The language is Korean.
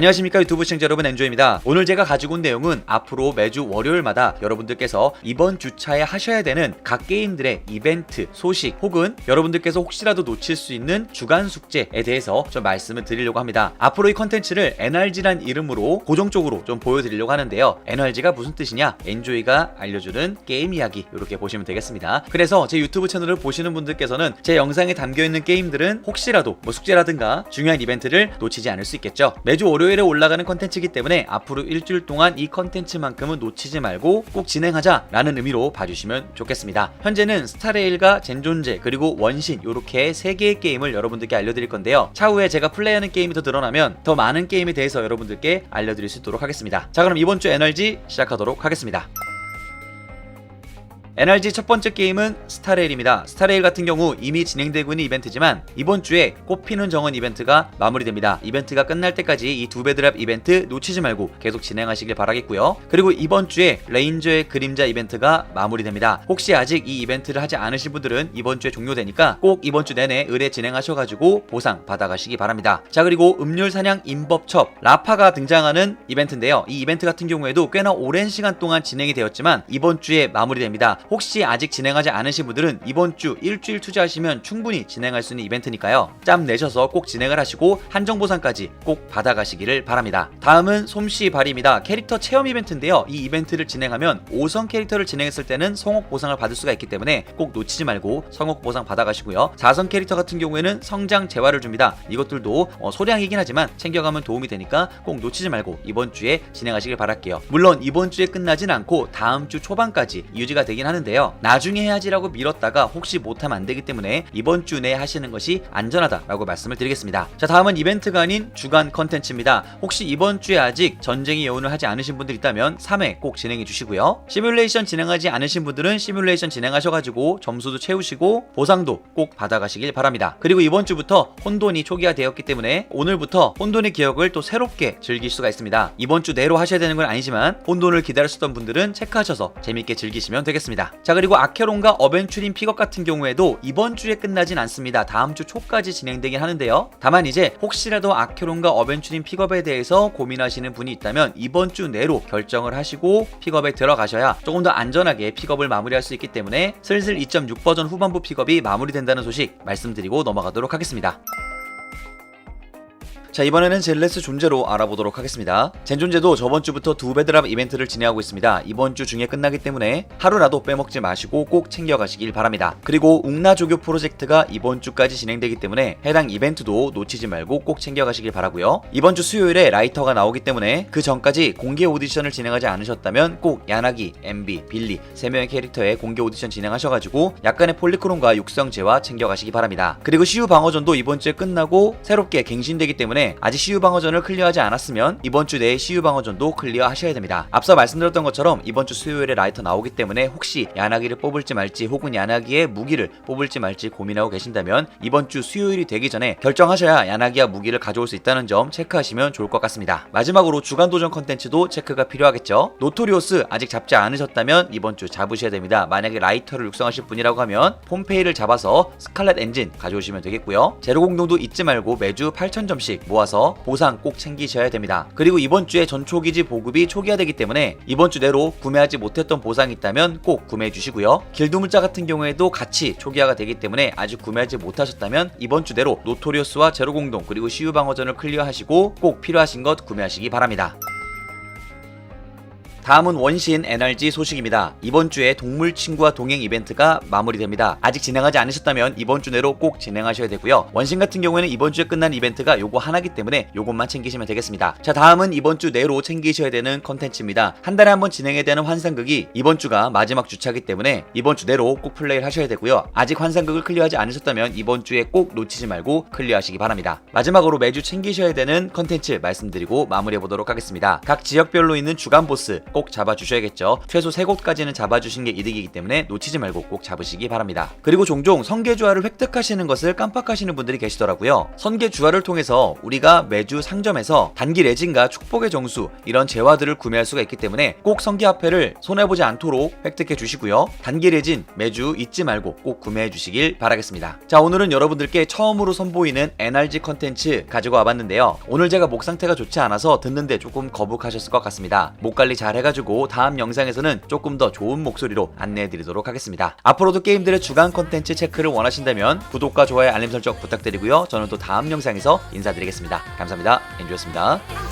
안녕하십니까 유튜브 시청자 여러분 엔조입니다. 오늘 제가 가지고 온 내용은 앞으로 매주 월요일마다 여러분들께서 이번 주차에 하셔야 되는 각 게임들의 이벤트, 소식 혹은 여러분들께서 혹시라도 놓칠 수 있는 주간 숙제에 대해서 좀 말씀을 드리려고 합니다. 앞으로 이 컨텐츠를 NRG란 이름으로 고정적으로 좀 보여드리려고 하는데요. NRG가 무슨 뜻이냐? 엔조이가 알려주는 게임 이야기 이렇게 보시면 되겠습니다. 그래서 제 유튜브 채널을 보시는 분들께서는 제 영상에 담겨 있는 게임들은 혹시라도 뭐 숙제라든가 중요한 이벤트를 놓치지 않을 수 있겠죠. 매주 월요일 에 올라가는 컨텐츠이기 때문에 앞으로 일주일 동안 이 컨텐츠만큼은 놓치지 말고 꼭 진행하자 라는 의미로 봐주시면 좋겠습니다. 현재는 스타레일과 젠존제 그리고 원신 이렇게 세 개의 게임을 여러분들께 알려드릴 건데요. 차후에 제가 플레이하는 게임이 더 늘어나면 더 많은 게임에 대해서 여러분들께 알려드릴 수 있도록 하겠습니다. 자 그럼 이번 주 NRG 시작하도록 하겠습니다. NRG 첫 번째 게임은 스타레일입니다. 스타레일 같은 경우 이미 진행되고 있는 이벤트지만 이번 주에 꽃피는 정원 이벤트가 마무리됩니다. 이벤트가 끝날 때까지 이 두 배 드랍 이벤트 놓치지 말고 계속 진행하시길 바라겠고요. 그리고 이번 주에 레인저의 그림자 이벤트가 마무리됩니다. 혹시 아직 이 이벤트를 하지 않으신 분들은 이번 주에 종료되니까 꼭 이번 주 내내 의뢰 진행하셔가지고 보상 받아가시기 바랍니다. 자 그리고 음률 사냥 임법첩 라파가 등장하는 이벤트인데요. 이 이벤트 같은 경우에도 꽤나 오랜 시간 동안 진행이 되었지만 이번 주에 마무리됩니다. 혹시 아직 진행하지 않으신 분들은 이번 주 일주일 투자하시면 충분히 진행할 수 있는 이벤트니까요. 짬 내셔서 꼭 진행을 하시고 한정 보상까지 꼭 받아가시기를 바랍니다. 다음은 솜씨 발입니다. 캐릭터 체험 이벤트인데요. 이 이벤트를 진행하면 5성 캐릭터를 진행했을 때는 성옥 보상을 받을 수가 있기 때문에 꼭 놓치지 말고 성옥 보상 받아가시고요. 4성 캐릭터 같은 경우에는 성장 재화를 줍니다. 이것들도 어, 소량이긴 하지만 챙겨가면 도움이 되니까 꼭 놓치지 말고 이번 주에 진행하시길 바랄게요. 물론 이번 주에 끝나진 않고 다음 주 초반까지 유지가 되긴 하는 데요. 나중에 해야지라고 미뤘다가 혹시 못하면 안 되기 때문에 이번 주 내에 하시는 것이 안전하다라고 말씀을 드리겠습니다. 자 다음은 이벤트가 아닌 주간 컨텐츠입니다. 혹시 이번 주에 아직 전쟁의 여운을 하지 않으신 분들 있다면 3회 꼭 진행해 주시고요. 시뮬레이션 진행하지 않으신 분들은 시뮬레이션 진행하셔가지고 점수도 채우시고 보상도 꼭 받아가시길 바랍니다. 그리고 이번 주부터 혼돈이 초기화 되었기 때문에 오늘부터 혼돈의 기억을 또 새롭게 즐길 수가 있습니다. 이번 주 내로 하셔야 되는 건 아니지만 혼돈을 기다리셨던 분들은 체크하셔서 재밌게 즐기시면 되겠습니다. 자 그리고 아케론과 어벤츄린 픽업 같은 경우에도 이번 주에 끝나진 않습니다. 다음 주 초까지 진행되긴 하는데요. 다만 이제 혹시라도 아케론과 어벤츄린 픽업에 대해서 고민하시는 분이 있다면 이번 주 내로 결정을 하시고 픽업에 들어가셔야 조금 더 안전하게 픽업을 마무리할 수 있기 때문에 슬슬 2.6 버전 후반부 픽업이 마무리된다는 소식 말씀드리고 넘어가도록 하겠습니다. 자 이번에는 젤레스 존재로 알아보도록 하겠습니다. 젠 존재도 저번 주부터 두 배드랍 이벤트를 진행하고 있습니다. 이번 주 중에 끝나기 때문에 하루라도 빼먹지 마시고 꼭 챙겨가시길 바랍니다. 그리고 웅나조교 프로젝트가 이번 주까지 진행되기 때문에 해당 이벤트도 놓치지 말고 꼭 챙겨가시길 바라고요. 이번 주 수요일에 라이터가 나오기 때문에 그 전까지 공개 오디션을 진행하지 않으셨다면 꼭 야나기, MB, 빌리 세 명의 캐릭터의 공개 오디션 진행하셔가지고 약간의 폴리크론과 육성제와 챙겨가시기 바랍니다. 그리고 시우 방어전도 이번 주에 끝나고 새롭게 갱신되기 때문에 아직 CU 방어전을 클리어하지 않았으면 이번 주 내에 CU 방어전도 클리어하셔야 됩니다. 앞서 말씀드렸던 것처럼 이번 주 수요일에 라이터 나오기 때문에 혹시 야나기를 뽑을지 말지 혹은 야나기의 무기를 뽑을지 말지 고민하고 계신다면 이번 주 수요일이 되기 전에 결정하셔야 야나기와 무기를 가져올 수 있다는 점 체크하시면 좋을 것 같습니다. 마지막으로 주간 도전 컨텐츠도 체크가 필요하겠죠. 노토리오스 아직 잡지 않으셨다면 이번 주 잡으셔야 됩니다. 만약에 라이터를 육성하실 분이라고 하면 폼페이를 잡아서 스칼렛 엔진 가져오시면 되겠고요. 제로 공동도 잊지 말고 매주 8,000점씩 모아서 보상 꼭 챙기셔야 됩니다. 그리고 이번 주에 전초기지 보급이 초기화되기 때문에 이번 주 내로 구매하지 못했던 보상이 있다면 꼭 구매해 주시고요. 길드물자 같은 경우에도 같이 초기화가 되기 때문에 아직 구매하지 못하셨다면 이번 주 내로 노토리오스와 제로공동 그리고 시유 방어전을 클리어하시고 꼭 필요하신 것 구매하시기 바랍니다. 다음은 원신 NRG 소식입니다. 이번 주에 동물 친구와 동행 이벤트가 마무리됩니다. 아직 진행하지 않으셨다면 이번 주 내로 꼭 진행하셔야 되고요. 원신 같은 경우에는 이번 주에 끝난 이벤트가 요거 하나기 때문에 요것만 챙기시면 되겠습니다. 자, 다음은 이번 주 내로 챙기셔야 되는 컨텐츠입니다. 한 달에 한 번 진행해야 되는 환상극이 이번 주가 마지막 주차기 때문에 이번 주 내로 꼭 플레이를 하셔야 되고요. 아직 환상극을 클리어하지 않으셨다면 이번 주에 꼭 놓치지 말고 클리어하시기 바랍니다. 마지막으로 매주 챙기셔야 되는 컨텐츠 말씀드리고 마무리해 보도록 하겠습니다. 각 지역별로 있는 주간 보스 꼭 잡아주셔야겠죠. 최소 3곳까지는 잡아주신 게 이득이기 때문에 놓치지 말고 꼭 잡으시기 바랍니다. 그리고 종종 선계주화를 획득하시는 것을 깜빡하시는 분들이 계시더라고요. 선계주화를 통해서 우리가 매주 상점에서 단기 레진과 축복의 정수 이런 재화들을 구매할 수가 있기 때문에 꼭 선계화폐를 손해보지 않도록 획득해 주시고요. 단기 레진 매주 잊지 말고 꼭 구매해 주시길 바라겠습니다. 자 오늘은 여러분들께 처음으로 선보이는 NRG 컨텐츠 가지고 와봤는데요. 오늘 제가 목 상태가 좋지 않아서 듣는데 조금 거북하셨을 것 같습니다. 목 관리 잘 해가지고 다음 영상에서는 조금 더 좋은 목소리로 안내해드리도록 하겠습니다. 앞으로도 게임들의 주간 컨텐츠 체크를 원하신다면 구독과 좋아요 알림 설정 부탁드리고요. 저는 또 다음 영상에서 인사드리겠습니다. 감사합니다. 엔조였습니다.